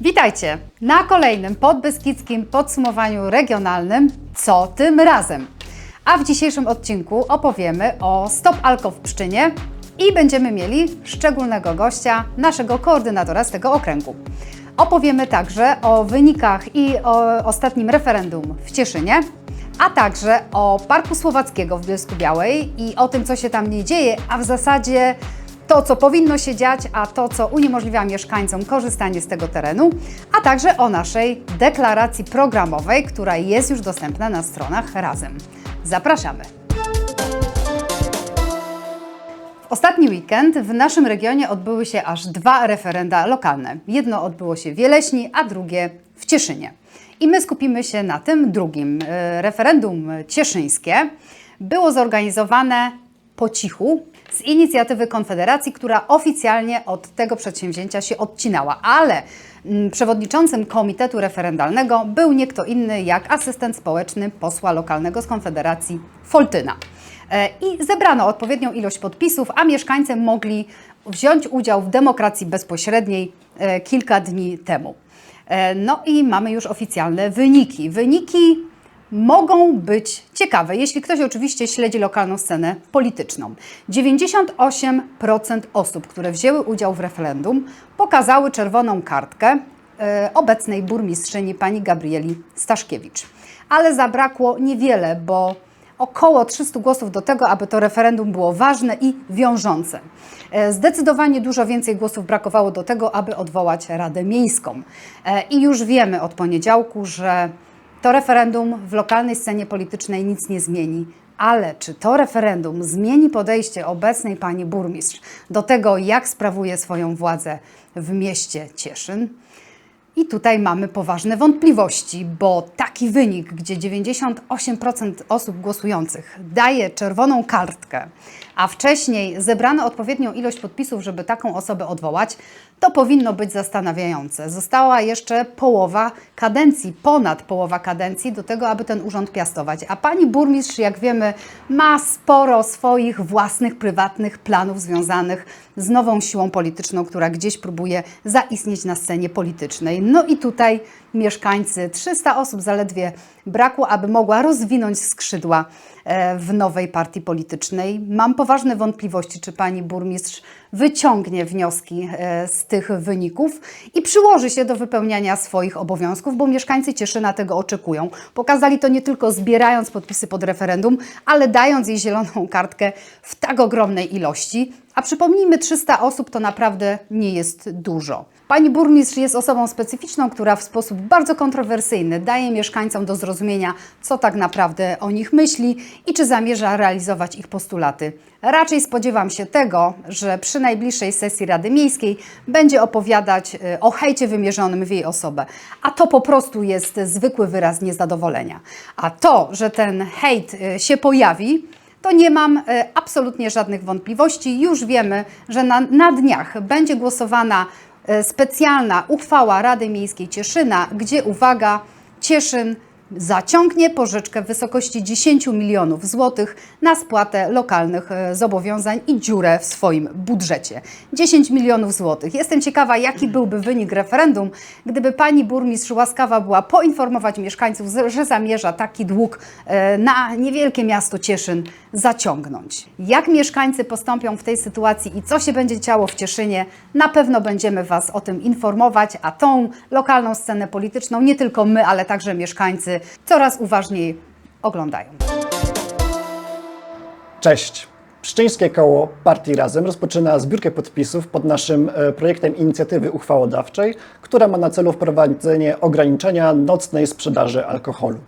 Witajcie na kolejnym podbeskidzkim podsumowaniu regionalnym Co tym razem? A w dzisiejszym odcinku opowiemy o Stop Alko w Pszczynie i będziemy mieli szczególnego gościa, naszego koordynatora z tego okręgu. Opowiemy także o wynikach i o ostatnim referendum w Cieszynie, a także o Parku Słowackiego w Bielsku Białej i o tym, co się tam nie dzieje, a w zasadzie to, co powinno się dziać, a to, co uniemożliwia mieszkańcom korzystanie z tego terenu, a także o naszej deklaracji programowej, która jest już dostępna na stronach Razem. Zapraszamy! W ostatni weekend w naszym regionie odbyły się aż dwa referenda lokalne. Jedno odbyło się w Wieleśni, a drugie w Cieszynie. I my skupimy się na tym drugim. E, Referendum cieszyńskie było zorganizowane po cichu z inicjatywy Konfederacji, która oficjalnie od tego przedsięwzięcia się odcinała, ale mm, przewodniczącym komitetu referendalnego był nie kto inny jak asystent społeczny posła lokalnego z Konfederacji Foltyna. E, I zebrano odpowiednią ilość podpisów, a mieszkańcy mogli wziąć udział w demokracji bezpośredniej e, kilka dni temu. E, No i mamy już oficjalne wyniki. Wyniki mogą być ciekawe, jeśli ktoś oczywiście śledzi lokalną scenę polityczną. 98% osób, które wzięły udział w referendum, pokazały czerwoną kartkę e, obecnej burmistrzyni pani Gabrieli Staszkiewicz. Ale zabrakło niewiele, bo około 300 głosów do tego, aby to referendum było ważne i wiążące. E, Zdecydowanie dużo więcej głosów brakowało do tego, aby odwołać Radę Miejską. E, I już wiemy od poniedziałku, że to referendum w lokalnej scenie politycznej nic nie zmieni. Ale czy to referendum zmieni podejście obecnej pani burmistrz do tego, jak sprawuje swoją władzę w mieście Cieszyn? I tutaj mamy poważne wątpliwości, bo taki wynik, gdzie 98% osób głosujących daje czerwoną kartkę, a wcześniej zebrano odpowiednią ilość podpisów, żeby taką osobę odwołać, to powinno być zastanawiające. Została jeszcze połowa kadencji, ponad połowa kadencji do tego, aby ten urząd piastować. A pani burmistrz, jak wiemy, ma sporo swoich własnych, prywatnych planów związanych z nową siłą polityczną, która gdzieś próbuje zaistnieć na scenie politycznej. No i tutaj mieszkańcy, 300 osób zaledwie brakło, aby mogła rozwinąć skrzydła e, w nowej partii politycznej. Mam poważne wątpliwości, czy pani burmistrz wyciągnie wnioski e, z tych wyników i przyłoży się do wypełniania swoich obowiązków, bo mieszkańcy Cieszyna tego oczekują. Pokazali to nie tylko zbierając podpisy pod referendum, ale dając jej zieloną kartkę w tak ogromnej ilości. A przypomnijmy, 300 osób to naprawdę nie jest dużo. Pani burmistrz jest osobą specyficzną, która w sposób bardzo kontrowersyjny daje mieszkańcom do zrozumienia, co tak naprawdę o nich myśli i czy zamierza realizować ich postulaty. Raczej spodziewam się tego, że przy najbliższej sesji Rady Miejskiej będzie opowiadać y, o hejcie wymierzonym w jej osobę. A to po prostu jest zwykły wyraz niezadowolenia. A to, że ten hejt y, się pojawi, to nie mam e, absolutnie żadnych wątpliwości. Już wiemy, że na, na dniach będzie głosowana e, specjalna uchwała Rady Miejskiej Cieszyna, gdzie uwaga, Cieszyn zaciągnie pożyczkę w wysokości 10 milionów złotych na spłatę lokalnych e, zobowiązań i dziurę w swoim budżecie. 10 milionów złotych. Jestem ciekawa, jaki byłby wynik referendum, gdyby pani burmistrz łaskawa była poinformować mieszkańców, że zamierza taki dług e, na niewielkie miasto Cieszyn zaciągnąć. Jak mieszkańcy postąpią w tej sytuacji i co się będzie działo w Cieszynie, na pewno będziemy Was o tym informować, a tą lokalną scenę polityczną nie tylko my, ale także mieszkańcy coraz uważniej oglądają. Cześć. Pszczyńskie koło Partii Razem rozpoczyna zbiórkę podpisów pod naszym e, projektem inicjatywy uchwałodawczej, która ma na celu wprowadzenie ograniczenia nocnej sprzedaży alkoholu.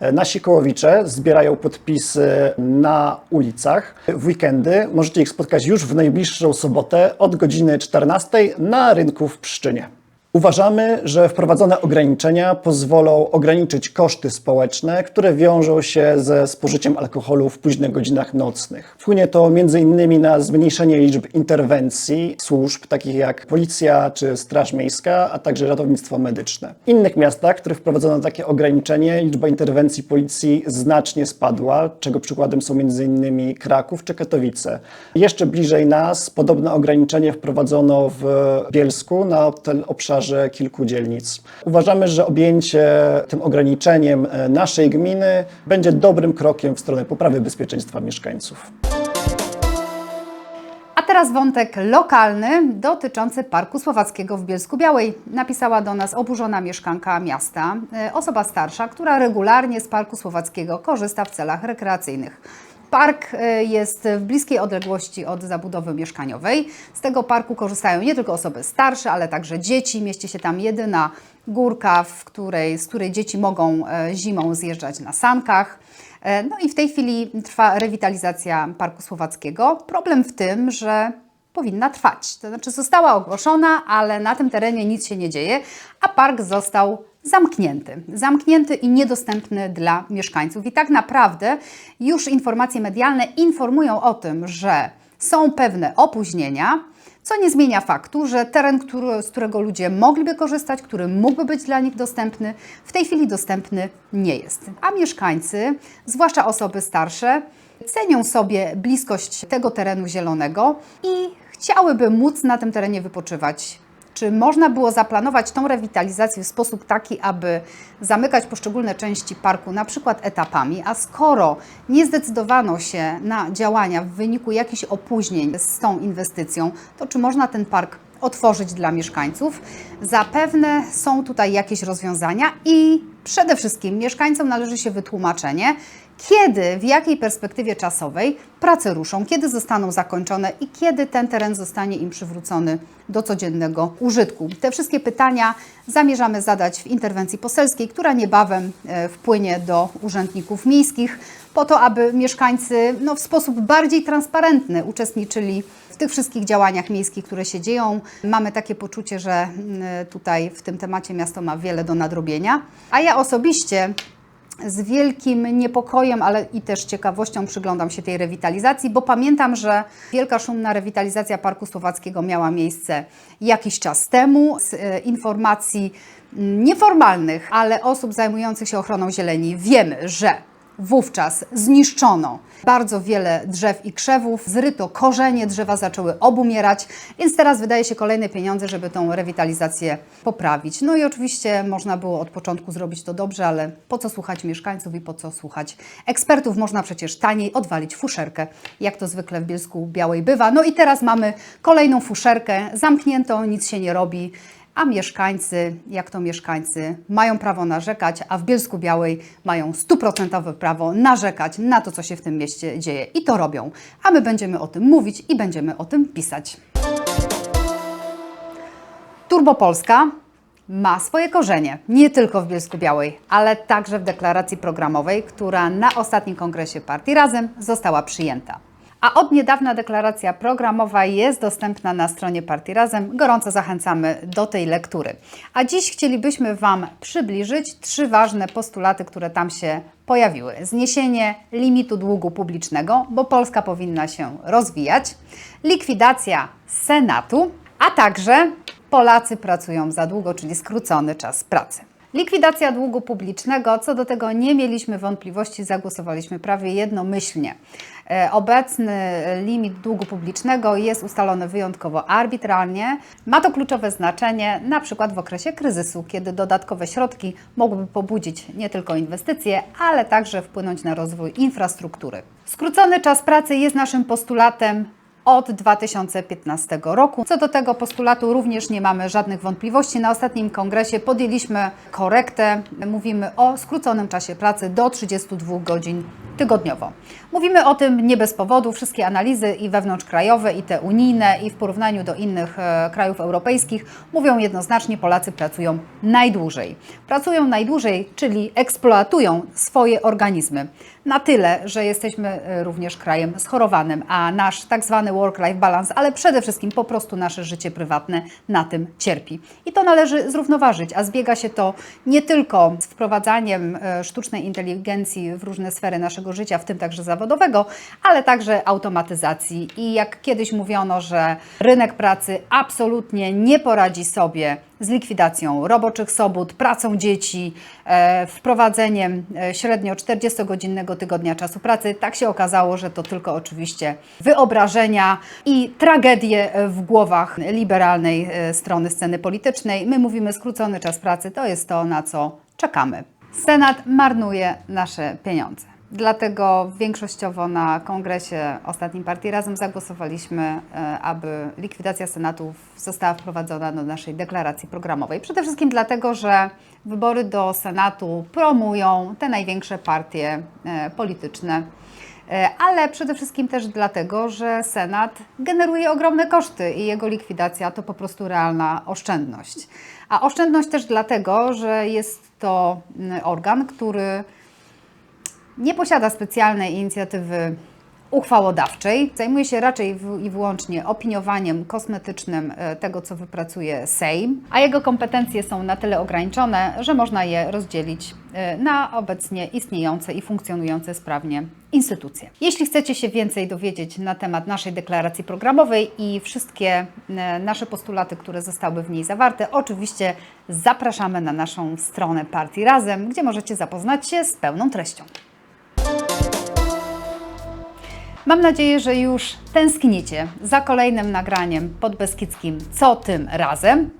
E, Nasi kołowicze zbierają podpisy na ulicach. W weekendy możecie ich spotkać już w najbliższą sobotę od godziny 14 na rynku w Pszczynie. Uważamy, że wprowadzone ograniczenia pozwolą ograniczyć koszty społeczne, które wiążą się ze spożyciem alkoholu w późnych godzinach nocnych. Wpłynie to m.in. na zmniejszenie liczb interwencji służb takich jak policja czy Straż Miejska, a także ratownictwo medyczne. W innych miastach, w których wprowadzono takie ograniczenie, liczba interwencji policji znacznie spadła, czego przykładem są m.in. Kraków czy Katowice. Jeszcze bliżej nas podobne ograniczenie wprowadzono w Bielsku na obszarze obszarze kilku dzielnic. Uważamy, że objęcie tym ograniczeniem e, naszej gminy będzie dobrym krokiem w stronę poprawy bezpieczeństwa mieszkańców. A teraz wątek lokalny dotyczący Parku Słowackiego w Bielsku Białej. Napisała do nas oburzona mieszkanka miasta, e, osoba starsza, która regularnie z Parku Słowackiego korzysta w celach rekreacyjnych. Park e, jest w bliskiej odległości od zabudowy mieszkaniowej. Z tego parku korzystają nie tylko osoby starsze, ale także dzieci. Mieści się tam jedyna górka, w której, z której dzieci mogą e, zimą zjeżdżać na sankach. E, No i w tej chwili trwa rewitalizacja Parku Słowackiego. Problem w tym, że powinna trwać. To znaczy została ogłoszona, ale na tym terenie nic się nie dzieje, a park został zamknięty. Zamknięty i niedostępny dla mieszkańców. I tak naprawdę już informacje medialne informują o tym, że są pewne opóźnienia, co nie zmienia faktu, że teren, który, z którego ludzie mogliby korzystać, który mógłby być dla nich dostępny, w tej chwili dostępny nie jest. A mieszkańcy, zwłaszcza osoby starsze, cenią sobie bliskość tego terenu zielonego i chciałyby móc na tym terenie wypoczywać. Czy można było zaplanować tą rewitalizację w sposób taki, aby zamykać poszczególne części parku na przykład etapami, a skoro nie zdecydowano się na działania w wyniku jakichś opóźnień z tą inwestycją, to czy można ten park otworzyć dla mieszkańców? Zapewne są tutaj jakieś rozwiązania i przede wszystkim mieszkańcom należy się wytłumaczenie, kiedy, w jakiej perspektywie czasowej prace ruszą, kiedy zostaną zakończone i kiedy ten teren zostanie im przywrócony do codziennego użytku. Te wszystkie pytania zamierzamy zadać w interwencji poselskiej, która niebawem e, wpłynie do urzędników miejskich, po to, aby mieszkańcy no, w sposób bardziej transparentny uczestniczyli w tych wszystkich działaniach miejskich, które się dzieją. Mamy takie poczucie, że mm, tutaj w tym temacie miasto ma wiele do nadrobienia. A ja osobiście z wielkim niepokojem, ale i też ciekawością przyglądam się tej rewitalizacji, bo pamiętam, że wielka szumna rewitalizacja Parku Słowackiego miała miejsce jakiś czas temu. Z e, informacji mm, nieformalnych, ale osób zajmujących się ochroną zieleni wiemy, że Wówczas zniszczono bardzo wiele drzew i krzewów, zryto korzenie, drzewa zaczęły obumierać, więc teraz wydaje się kolejne pieniądze, żeby tą rewitalizację poprawić. No i oczywiście można było od początku zrobić to dobrze, ale po co słuchać mieszkańców i po co słuchać ekspertów? Można przecież taniej odwalić fuszerkę, jak to zwykle w Bielsku Białej bywa. No i teraz mamy kolejną fuszerkę, zamkniętą, nic się nie robi a mieszkańcy, jak to mieszkańcy, mają prawo narzekać, a w Bielsku Białej mają stuprocentowe prawo narzekać na to, co się w tym mieście dzieje. I to robią. A my będziemy o tym mówić i będziemy o tym pisać. Turbo Polska ma swoje korzenie nie tylko w Bielsku Białej, ale także w deklaracji programowej, która na ostatnim kongresie partii Razem została przyjęta. A od niedawna deklaracja programowa jest dostępna na stronie Partii Razem. Gorąco zachęcamy do tej lektury. A dziś chcielibyśmy Wam przybliżyć trzy ważne postulaty, które tam się pojawiły. Zniesienie limitu długu publicznego, bo Polska powinna się rozwijać, likwidacja Senatu, a także Polacy pracują za długo, czyli skrócony czas pracy. Likwidacja długu publicznego, co do tego nie mieliśmy wątpliwości, zagłosowaliśmy prawie jednomyślnie. E, Obecny limit długu publicznego jest ustalony wyjątkowo arbitralnie. Ma to kluczowe znaczenie na przykład w okresie kryzysu, kiedy dodatkowe środki mogłyby pobudzić nie tylko inwestycje, ale także wpłynąć na rozwój infrastruktury. Skrócony czas pracy jest naszym postulatem od 2015 roku. Co do tego postulatu również nie mamy żadnych wątpliwości. Na ostatnim kongresie podjęliśmy korektę. Mówimy o skróconym czasie pracy do 32 godzin tygodniowo. Mówimy o tym nie bez powodu. Wszystkie analizy i wewnątrzkrajowe, i te unijne, i w porównaniu do innych e, krajów europejskich mówią jednoznacznie, Polacy pracują najdłużej. Pracują najdłużej, czyli eksploatują swoje organizmy. Na tyle, że jesteśmy e, również krajem schorowanym, a nasz tak zwany work-life balance, ale przede wszystkim po prostu nasze życie prywatne na tym cierpi. I to należy zrównoważyć, a zbiega się to nie tylko z wprowadzaniem e, sztucznej inteligencji w różne sfery naszego naszego życia, w tym także zawodowego, ale także automatyzacji. I jak kiedyś mówiono, że rynek pracy absolutnie nie poradzi sobie z likwidacją roboczych sobot, pracą dzieci, e, wprowadzeniem e, średnio 40-godzinnego tygodnia czasu pracy, tak się okazało, że to tylko oczywiście wyobrażenia i tragedie w głowach liberalnej e, strony sceny politycznej. My mówimy skrócony czas pracy, to jest to, na co czekamy. Senat marnuje nasze pieniądze. Dlatego większościowo na kongresie ostatnim partii Razem zagłosowaliśmy, e, aby likwidacja Senatu została wprowadzona do naszej deklaracji programowej. Przede wszystkim dlatego, że wybory do Senatu promują te największe partie e, polityczne. E, Ale przede wszystkim też dlatego, że Senat generuje ogromne koszty i jego likwidacja to po prostu realna oszczędność. A oszczędność też dlatego, że jest to mm, organ, który nie posiada specjalnej inicjatywy uchwałodawczej. Zajmuje się raczej i wyłącznie opiniowaniem kosmetycznym e, tego, co wypracuje Sejm, a jego kompetencje są na tyle ograniczone, że można je rozdzielić e, na obecnie istniejące i funkcjonujące sprawnie instytucje. Jeśli chcecie się więcej dowiedzieć na temat naszej deklaracji programowej i wszystkie e, nasze postulaty, które zostały w niej zawarte, oczywiście zapraszamy na naszą stronę Partii Razem, gdzie możecie zapoznać się z pełną treścią. Mam nadzieję, że już tęsknicie za kolejnym nagraniem podbeskidzkim Co tym razem.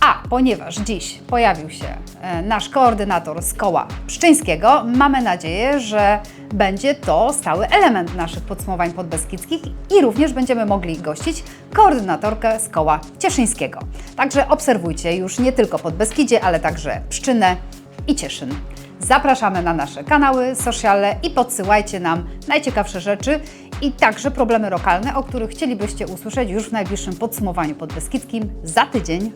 A ponieważ dziś pojawił się e, nasz koordynator z koła Pszczyńskiego, mamy nadzieję, że będzie to stały element naszych podsumowań podbeskidzkich i również będziemy mogli gościć koordynatorkę z koła Cieszyńskiego. Także obserwujcie już nie tylko Podbeskidzie, ale także Pszczynę i Cieszyn. Zapraszamy na nasze kanały, sociale i podsyłajcie nam najciekawsze rzeczy i także problemy lokalne, o których chcielibyście usłyszeć już w najbliższym podsumowaniu podbeskidzkim za tydzień.